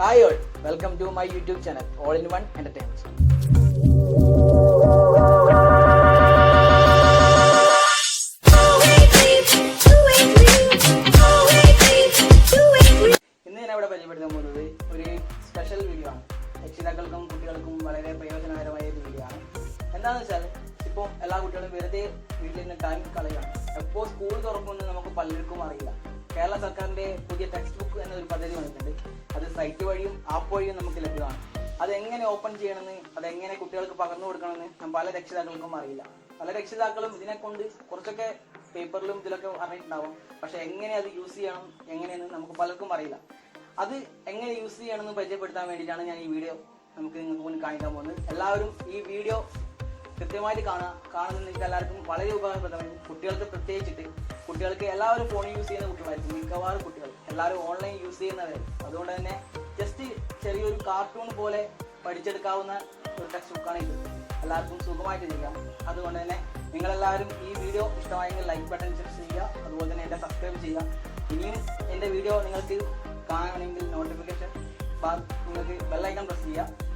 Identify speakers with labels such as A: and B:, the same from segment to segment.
A: Hi all welcome to my YouTube channel all in one entertainment ഇന്ന് ഞാൻ ഇവിടെ പരിചയപ്പെടുത്താൻ പോകുന്നത് ഒരു സ്പെഷ്യൽ വീഡിയോ ആണ്. രക്ഷിതാക്കൾക്കും കുട്ടികൾക്കും വളരെ പ്രയോജനകരമായ ഒരു വീഡിയോ ആണ്. എന്താണെന്ന് വെച്ചാൽ ഇപ്പോൾ എല്ലാ കുട്ടികളും വെറുതെ വീട്ടിൽ നിന്ന് ടൈം കളയുകയാണ്. എപ്പോൾ സ്കൂൾ തുറക്കുമെന്ന് നമുക്ക് പലർക്കും അറിയില്ല. കേരള സർക്കാരിന്റെ പുതിയ ടെക്സ്റ്റ് ബുക്ക് എന്നൊരു പദ്ധതി വന്നിട്ടുണ്ട്. അത് സൈറ്റ് വഴിയും ആപ്പ് വഴിയും നമുക്ക് ലഭ്യമാണ്. അത് എങ്ങനെ ഓപ്പൺ ചെയ്യണമെന്ന് അത് എങ്ങനെ കുട്ടികൾക്ക് പകർന്നു കൊടുക്കണമെന്ന് പല രക്ഷിതാക്കൾക്കും അറിയില്ല. പല രക്ഷിതാക്കളും ഇതിനെ കൊണ്ട് കുറച്ചൊക്കെ പേപ്പറിലും ഇതിലൊക്കെ അറിഞ്ഞിട്ടുണ്ടാവും. പക്ഷെ എങ്ങനെ അത് യൂസ് ചെയ്യണം എങ്ങനെയെന്ന് നമുക്ക് പലർക്കും അറിയില്ല. അത് എങ്ങനെ യൂസ് ചെയ്യണമെന്ന് പരിചയപ്പെടുത്താൻ വേണ്ടിയിട്ടാണ് ഞാൻ ഈ വീഡിയോ നമുക്ക് നിങ്ങൾക്ക് മുന്നിൽ കാണിക്കാൻ പോകുന്നത്. എല്ലാവരും ഈ വീഡിയോ കൃത്യമായിട്ട് കാണുക കാണുന്നത് നിങ്ങൾക്ക് എല്ലാവർക്കും വളരെ ഉപകാരപ്രദമായി കുട്ടികൾക്ക് പ്രത്യേകിച്ചിട്ട് കുട്ടികൾക്ക് എല്ലാവരും ഫോൺ യൂസ് ചെയ്യുന്ന കുട്ടികളായിരിക്കും. മിക്കവാറും കുട്ടികൾ. എല്ലാവരും ഓൺലൈൻ യൂസ് ചെയ്യുന്നവരായിരിക്കും അതുകൊണ്ട് തന്നെ ജസ്റ്റ് ചെറിയൊരു കാർട്ടൂൺ പോലെ പഠിച്ചെടുക്കാവുന്ന ഒരു ടെക്സ്റ്റ് ബുക്കാണ് ഇത്. എല്ലാവർക്കും സുഖമായിട്ട് ചെയ്യാം അതുകൊണ്ട് തന്നെ നിങ്ങളെല്ലാവരും ഈ വീഡിയോ ഇഷ്ടമായെങ്കിൽ ലൈക്ക് ബട്ടൺ ചെക്ക് ചെയ്യുക. അതുപോലെ തന്നെ എന്റെ സബ്സ്ക്രൈബ് ചെയ്യുക. ഇനിയും എന്റെ വീഡിയോ നിങ്ങൾക്ക് കാണണമെങ്കിൽ നോട്ടിഫിക്കേഷൻ നിങ്ങൾക്ക് ബെല്ലൈക്കൺ പ്രസ് ചെയ്യുക.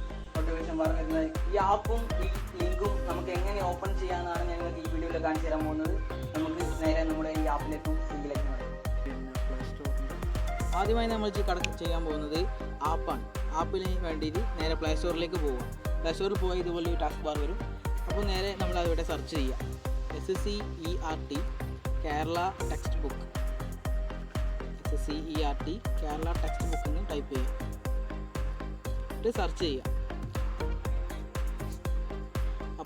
A: നോട്ടിഫിക്കേഷൻ പറഞ്ഞിരുന്നത് വരുന്നത് ഈ ആപ്പും ഈ ലിങ്കും നമുക്ക് എങ്ങനെ ഓപ്പൺ ചെയ്യാമെന്നാണ് ഞാൻ നിങ്ങൾക്ക് ഈ വീഡിയോയിൽ കാണിച്ചു തരാൻ പോകുന്നത്. നമുക്ക് നേരെ നമ്മുടെ ഈ ആപ്പിലേക്കും ലിങ്കിലേക്കും ആദ്യമായി നമ്മൾ കടക്ക് ചെയ്യാൻ പോകുന്നത് ആപ്പാണ് ആപ്പിന് വേണ്ടിയിട്ട് നേരെ പ്ലേ സ്റ്റോറിലേക്ക് പോവുക. പ്ലേ സ്റ്റോറിൽ പോയി ഇതുപോലെ ഒരു ടാസ്ക് ബാർ വരും. അപ്പോൾ നേരെ നമ്മൾ അവിടെ സെർച്ച് ചെയ്യുക S S C E R T Kerala text book S S C E R T Kerala text book എന്ന് ടൈപ്പ് ചെയ്യുക എന്നിട്ട് സെർച്ച് ചെയ്യുക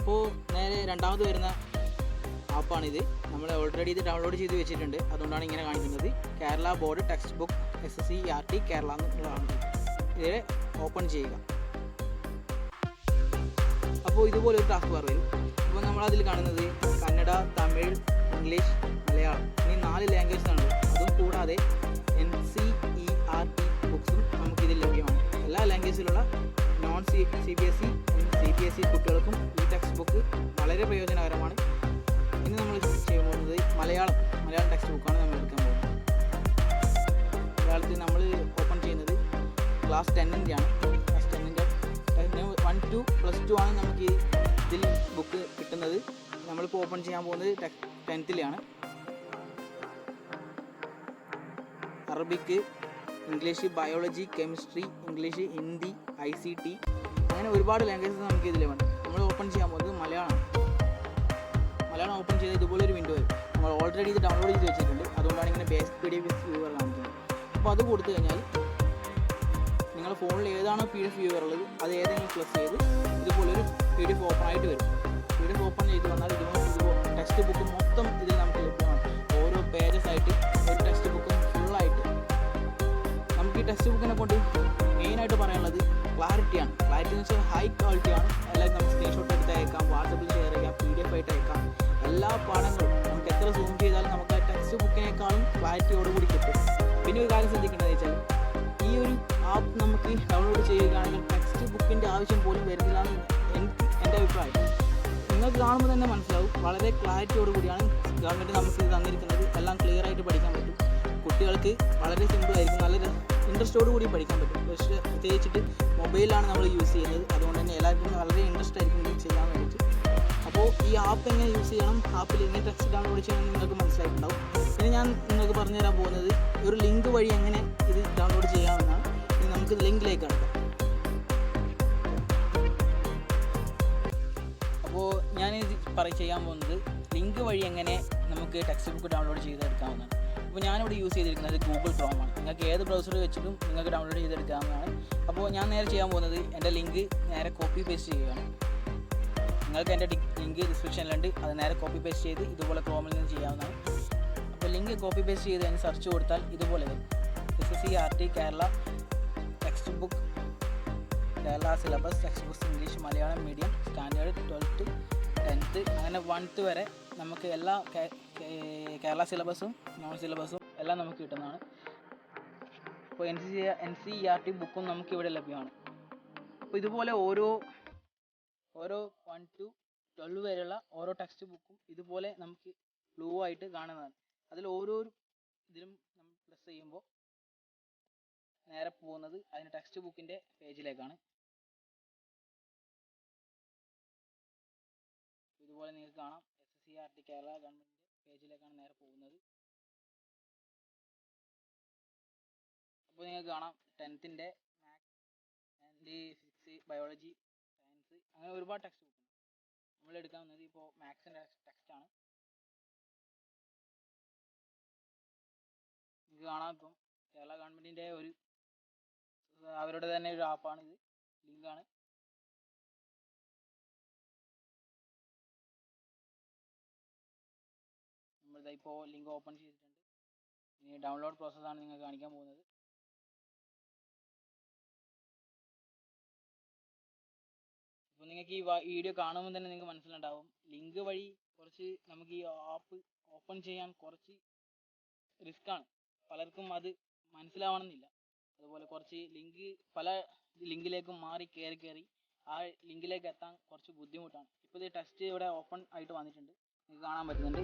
A: അപ്പോൾ നേരെ രണ്ടാമത് വരുന്ന ആപ്പാണിത് നമ്മൾ ഓൾറെഡി ഇത് ഡൗൺലോഡ് ചെയ്ത് വെച്ചിട്ടുണ്ട്. അതുകൊണ്ടാണ് ഇങ്ങനെ കാണിക്കുന്നത്. Kerala board text book S S C R T Kerala എന്നുള്ളതാണ്. ഇത് ഓപ്പൺ ചെയ്യുക. അപ്പോൾ ഇതുപോലെ ഒരു ടാസ്ക് ബാർ വരും. അപ്പോൾ നമ്മളതിൽ കാണുന്നത് കന്നഡ തമിഴ് ഇംഗ്ലീഷ് മലയാളം ഈ നാല് ലാംഗ്വേജ് ആണ് അതും കൂടാതെ N C E R T ബുക്സും നമുക്കിതിൽ ലഭ്യമാണ്. എല്ലാ ലാംഗ്വേജിലുള്ള non C C B S E C B S E കുട്ടികൾക്കും ഈ വളരെ പ്രയോജനകരമാണ്. ഇനി നമ്മൾ ചെയ്യാൻ പോകുന്നത് മലയാളം മലയാളം ടെക്സ്റ്റ് ബുക്കാണ് നമ്മൾ എടുക്കാൻ പോകുന്നത്. മലയാളത്തിൽ നമ്മൾ ഓപ്പൺ ചെയ്യുന്നത് ക്ലാസ് ടെന്നിന്റെ ആണ്. ക്ലാസ് ടെന്നിന്റെ വൺ ടു പ്ലസ് ടു ആണ് നമുക്ക് ഇതിൽ ബുക്ക് കിട്ടുന്നത്. നമ്മളിപ്പോൾ ഓപ്പൺ ചെയ്യാൻ പോകുന്നത് ടെൻത്തിലാണ് Arabic English biology chemistry English Hindi I C T അങ്ങനെ ഒരുപാട് ലാംഗ്വേജസ് നമുക്ക് ഇതിൽ വേണം. നമ്മൾ ഓപ്പൺ ചെയ്യാൻ പോകുന്നത് മലയാളമാണ്. മലയാളം ഓപ്പൺ ചെയ്ത് ഇതുപോലെ ഒരു വിൻഡോ വരും നമ്മൾ ഓൾറെഡി ഇത് ഡൗൺലോഡ് ചെയ്ത് വെച്ചിട്ടുണ്ട്. അതുകൊണ്ടാണ് ഇങ്ങനെ base P D F viewer കാണിക്കുന്നത്. അപ്പോൾ അത് കൊടുത്തു കഴിഞ്ഞാൽ നിങ്ങൾ ഫോണിൽ ഏതാണോ പി ഡി എഫ് വ്യൂവർ ഉള്ളത് അത് ഏതെങ്കിലും പ്ലസ് ചെയ്ത് ഇതുപോലെ ഒരു പി ഡി എഫ് ഓപ്പൺ ആയിട്ട് വരും. പി ഡി എഫ് ഓപ്പൺ ചെയ്ത് വന്നാൽ ഇതുപോലെ ടെക്സ്റ്റ് ബുക്ക് മൊത്തം ഇതിൽ നമുക്ക് ലഭ്യമാണ്. ഓരോ പേജസ് ആയിട്ട് ഒരു ടെക്സ്റ്റ് ബുക്കും ഫുള്ളായിട്ട് നമുക്ക് ഈ ടെക്സ്റ്റ് ബുക്കിനെ കൊണ്ട് മെയിനായിട്ട് പറയാനുള്ളത് ക്ലാരിറ്റിയാണ് ക്ലാരിറ്റി എന്ന് വെച്ചാൽ ഹൈ ക്വാളിറ്റിയാണ് എല്ലാവരും നമുക്ക് സ്ക്രീൻഷോട്ട് എടുത്ത് അയക്കാം വാട്സപ്പിൽ ഷെയർ ചെയ്യാം പി ഡി എഫ് ആയിട്ട് അയക്കാം. എല്ലാ പാഠങ്ങളും നമുക്ക് എത്ര സൂം ചെയ്താലും നമുക്ക് ആ ടെക്സ്റ്റ് ബുക്കിനേക്കാളും ക്ലാരിറ്റിയോടുകൂടി കിട്ടും. പിന്നെ ഒരു കാര്യം ശ്രദ്ധിക്കേണ്ടത് വെച്ചാൽ ഈ ഒരു ആപ്പ് നമുക്ക് ഡൗൺലോഡ് ചെയ്യുകയാണെങ്കിൽ ടെക്സ്റ്റ് ബുക്കിന്റെ ആവശ്യം പോലും വരുന്നില്ല എന്ന് എനിക്ക് എന്റെ അഭിപ്രായം. നിങ്ങൾക്ക് കാണുമ്പോൾ തന്നെ മനസ്സിലാവും. വളരെ ക്ലാരിറ്റിയോട് കൂടിയാണ് ഗവൺമെന്റ് നമുക്ക് തന്നിരിക്കുന്നത്. എല്ലാം ക്ലിയർ ആയിട്ട് പഠിക്കാൻ പറ്റും. കുട്ടികൾക്ക് വളരെ സിമ്പിൾ ആയിരിക്കും. നല്ല ഇൻട്രസ്റ്റോട് കൂടി പഠിക്കാൻ പറ്റും. പക്ഷേ പ്രത്യേകിച്ചിട്ട് മൊബൈലാണ് നമ്മൾ യൂസ് ചെയ്യുന്നത്. അതുകൊണ്ട് തന്നെ എല്ലാവർക്കും വളരെ ഇൻട്രസ്റ്റ് ആയിരിക്കും ചെയ്യാൻ വേണ്ടിയിട്ട്. അപ്പോൾ ഈ ആപ്പ് എങ്ങനെ യൂസ് ചെയ്യണം? ആപ്പിൽ എങ്ങനെ ടെക്സ്റ്റ് ഡൗൺലോഡ് ചെയ്യണം നിങ്ങൾക്ക് മനസ്സിലായിട്ടുണ്ടാവും. പിന്നെ ഞാൻ നിങ്ങൾക്ക് പറഞ്ഞു തരാൻ പോകുന്നത് ഒരു ലിങ്ക് വഴി എങ്ങനെ ഇത് ഡൗൺലോഡ് ചെയ്യാമെന്നാണ്. ഇനി നമുക്ക് ലിങ്കിലേക്ക് കടക്കാം. അപ്പോൾ ഞാൻ പറ ചെയ്യാൻ പോകുന്നത് ലിങ്ക് വഴി എങ്ങനെ നമുക്ക് ടെക്സ്റ്റ് ബുക്ക് ഡൗൺലോഡ് ചെയ്തെടുക്കാവുന്നതാണ്. അപ്പോൾ ഞാനിവിടെ യൂസ് ചെയ്തിരിക്കുന്നത് ഗൂഗിൾ ക്രോമാണ് നിങ്ങൾക്ക് ഏത് ബ്രൗസർ വെച്ചിട്ടും നിങ്ങൾക്ക് ഡൗൺലോഡ് ചെയ്തെടുക്കാവുന്നതാണ്. അപ്പോൾ ഞാൻ നേരെ ചെയ്യാൻ പോകുന്നത് എന്റെ ലിങ്ക് നേരെ കോപ്പി പേസ്റ്റ് ചെയ്യുകയാണ്. നിങ്ങൾക്ക് എന്റെ ലിങ്ക് ഡിസ്ക്രിപ്ഷനിലുണ്ട് അത് നേരെ കോപ്പി പേസ്റ്റ് ചെയ്ത് ഇതുപോലെ ക്രോമിൽ നിന്ന് ചെയ്യാവുന്നതാണ്. അപ്പോൾ ലിങ്ക് കോപ്പി പേസ്റ്റ് ചെയ്ത് അതിന് സെർച്ച് കൊടുത്താൽ ഇതുപോലെ വരും. S S C R T Kerala text book Kerala syllabus text books English Malayalam medium standard twelfth tenth അങ്ങനെ വൺത്ത് വരെ നമുക്ക് എല്ലാ കേരള സിലബസും നോൺ സിലബസും എല്ലാം നമുക്ക് കിട്ടുന്നതാണ്. അപ്പോൾ N C N C R T ബുക്കും നമുക്ക് ഇവിടെ ലഭ്യമാണ്. അപ്പോൾ ഇതുപോലെ ഓരോ ഓരോ വൺ ടു ട്വൽവ് വരെയുള്ള ഓരോ ടെക്സ്റ്റ് ബുക്കും ഇതുപോലെ നമുക്ക് ബ്ലൂ ആയിട്ട് കാണുന്നതാണ്. അതിൽ ഓരോ ഇതിലും നമ്മൾ പ്ലസ് ചെയ്യുമ്പോൾ നേരെ പോകുന്നത് അതിന് ടെക്സ്റ്റ് ബുക്കിന്റെ പേജിലേക്കാണ് ഇതുപോലെ നിങ്ങൾക്ക് കാണാം. S S C R T Kerala government പേജിലേക്കാണ് നേരെ പോകുന്നത്. അപ്പോൾ നിങ്ങൾക്ക് കാണാം ടെൻത്തിന്റെ maths and physics biology science അങ്ങനെ ഒരുപാട് ടെക്സ്റ്റ് ബുക്ക് നമ്മൾ എടുക്കാൻ വന്നത് ഇപ്പോൾ മാത്സിന്റെ ആണ്. നിങ്ങൾക്ക് കാണാം ഇപ്പം. കേരള ഗവൺമെന്റിന്റെ ഒരു അവരുടെ തന്നെ ഒരു ആപ്പാണ് ഇത്. ലിങ്കാണ് നമ്മളിതാ ഇപ്പോൾ ലിങ്ക് ഓപ്പൺ ചെയ്തിട്ടുണ്ട്. ഇനി ഡൗൺലോഡ് പ്രോസസ്സാണ് നിങ്ങൾക്ക് കാണിക്കാൻ പോകുന്നത്. നിങ്ങൾക്ക് ഈ വീഡിയോ കാണുമ്പോൾ തന്നെ നിങ്ങൾക്ക് മനസ്സിലുണ്ടാവും. ലിങ്ക് വഴി കുറച്ച് നമുക്ക് ഈ ആപ്പ് ഓപ്പൺ ചെയ്യാൻ കുറച്ച് റിസ്ക് ആണ്. പലർക്കും അത് മനസ്സിലാവണമെന്നില്ല. അതുപോലെ കുറച്ച് ലിങ്ക് പല ലിങ്കിലേക്കും മാറി കയറി കയറി ആ ലിങ്കിലേക്ക് എത്താൻ കുറച്ച് ബുദ്ധിമുട്ടാണ്. ഇപ്പോൾ ഇത് ടെസ്റ്റ് ഇവിടെ ഓപ്പൺ ആയിട്ട് വന്നിട്ടുണ്ട്. നിങ്ങൾക്ക് കാണാൻ പറ്റുന്നുണ്ട്.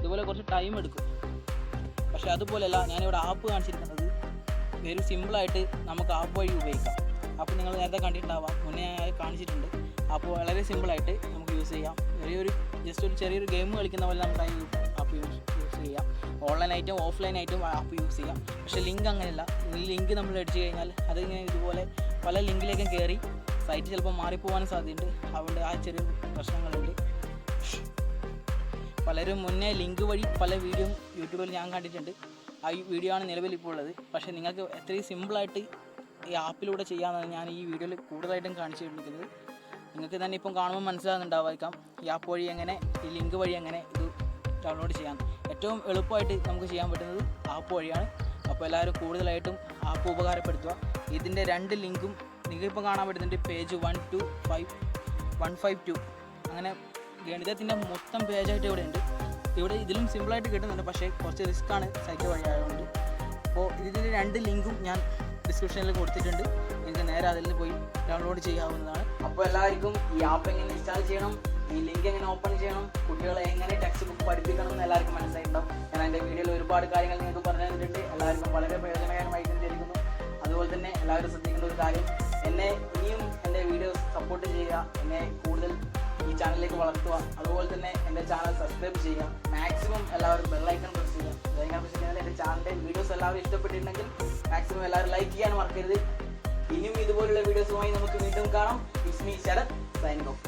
A: ഇതുപോലെ കുറച്ച് ടൈം എടുക്കും. പക്ഷെ അതുപോലെയല്ല ഞാനിവിടെ ആപ്പ് കാണിച്ചിരിക്കുന്നത് വെരി സിമ്പിളായിട്ട് നമുക്ക് ആപ്പ് വഴി ഉപയോഗിക്കാം. അപ്പോൾ നിങ്ങൾ നേരത്തെ കണ്ടിട്ടുണ്ടാവാം. മുന്നേ ഞാൻ കാണിച്ചിട്ടുണ്ട്. അപ്പോൾ വളരെ സിമ്പിളായിട്ട് നമുക്ക് യൂസ് ചെയ്യാം. ചെറിയൊരു ജസ്റ്റ് ഒരു ചെറിയൊരു ഗെയിം കളിക്കുന്ന പോലെ നമുക്ക് ആ ആപ്പ് യൂസ് യൂസ് ചെയ്യാം. ഓഫ്ലൈൻ ആയിട്ടും ആപ്പ് യൂസ് ചെയ്യാം. പക്ഷേ ലിങ്ക് അങ്ങനെയല്ല. ഈ ലിങ്ക് നമ്മൾ അടിച്ചു കഴിഞ്ഞാൽ അത് ഇങ്ങനെ ഇതുപോലെ പല ലിങ്കിലേക്കും കയറി സൈറ്റ് ചിലപ്പോൾ മാറിപ്പോകാനും സാധ്യതയുണ്ട്. അതുകൊണ്ട് ആ ചെറിയ പ്രശ്നങ്ങളുണ്ട്. പലരും മുന്നേ ലിങ്ക് വഴി പല വീഡിയോ യൂട്യൂബിൽ ഞാൻ കണ്ടിട്ടുണ്ട്. ആ വീഡിയോ ആണ് നിലവിൽ ഇപ്പോൾ ഉള്ളത്. പക്ഷേ നിങ്ങൾക്ക് എത്രയും സിമ്പിളായിട്ട് ഈ ആപ്പിലൂടെ ചെയ്യാമെന്നാണ് ഞാൻ ഈ വീഡിയോയിൽ കൂടുതലായിട്ടും കാണിച്ചു തന്നിരിക്കുന്നത്. നിങ്ങൾക്ക് തന്നെ ഇപ്പം കാണുമ്പോൾ മനസ്സിലാകുന്നുണ്ടാവായിരിക്കാം ഈ ആപ്പ് വഴി എങ്ങനെ ഈ ലിങ്ക് വഴി എങ്ങനെ ഇത് ഡൗൺലോഡ് ചെയ്യാം. ഏറ്റവും എളുപ്പമായിട്ട് നമുക്ക് ചെയ്യാൻ പറ്റുന്നത് ആപ്പ് വഴിയാണ്. അപ്പോൾ എല്ലാവരും കൂടുതലായിട്ടും ആപ്പ് ഉപകാരപ്പെടുത്തുക. ഇതിന്റെ രണ്ട് ലിങ്കും നിങ്ങൾക്കിപ്പോൾ കാണാൻ പറ്റുന്നുണ്ട് page one two five one five two അങ്ങനെ ഗണിതത്തിന്റെ മൊത്തം പേജായിട്ട് ഇവിടെ ഉണ്ട്. ഇവിടെ ഇതിലും സിമ്പിളായിട്ട് കിട്ടുന്നുണ്ട് പക്ഷേ കുറച്ച് റിസ്ക്കാണ് സൈറ്റ് വഴി ആയതുകൊണ്ട്. അപ്പോൾ ഇതിന്റെ രണ്ട് ലിങ്കും ഞാൻ ഡിസ്ക്രിപ്ഷനിൽ കൊടുത്തിട്ടുണ്ട്. നിങ്ങൾക്ക് നേരെ അതിൽ പോയി ഡൗൺലോഡ് ചെയ്യാവുന്നതാണ്. അപ്പോൾ എല്ലാവർക്കും ഈ ആപ്പ് എങ്ങനെ ഇൻസ്റ്റാൾ ചെയ്യണം? ഈ ലിങ്ക് എങ്ങനെ ഓപ്പൺ ചെയ്യണം? കുട്ടികളെ എങ്ങനെ ടെക്സ്റ്റ് ബുക്ക് പഠിപ്പിക്കണം എന്ന് എല്ലാവർക്കും മനസ്സിലായിട്ടുണ്ടാവും. ഞാൻ എന്റെ വീഡിയോയിൽ ഒരുപാട് കാര്യങ്ങൾ നിങ്ങൾക്ക് പറഞ്ഞു തന്നിട്ടുണ്ട്. എല്ലാവർക്കും വളരെ പ്രയോജനകരമായി തന്നിരിക്കുന്നു അതുപോലെ തന്നെ എല്ലാവരും ശ്രദ്ധിക്കേണ്ട ഒരു കാര്യം. എന്നെ ഇനിയും എന്റെ വീഡിയോസ് സപ്പോർട്ട് ചെയ്യുക എന്നെ കൂടുതൽ ഈ ചാനലിലേക്ക് വളർത്തുക. അതുപോലെ തന്നെ എന്റെ ചാനൽ സബ്സ്ക്രൈബ് ചെയ്യുക. മാക്സിമം എല്ലാവരും ബെല്ലൈക്കൺ പ്രസ് ചെയ്യുക. ബെല്ലൈക്കൺ പ്രസ് ചെയ്താൽ എന്റെ ചാനലിന്റെ വീഡിയോസ് എല്ലാവരും ഇഷ്ടപ്പെട്ടിട്ടുണ്ടെങ്കിൽ മാക്സിമം എല്ലാവരും ലൈക്ക് ചെയ്യാൻ മറക്കരുത്. ഇനിയും ഇതുപോലുള്ള വീഡിയോസുമായി നമുക്ക് വീണ്ടും കാണാം. ഇസ്മി ശരത് സൈനിങ് ഓഫ്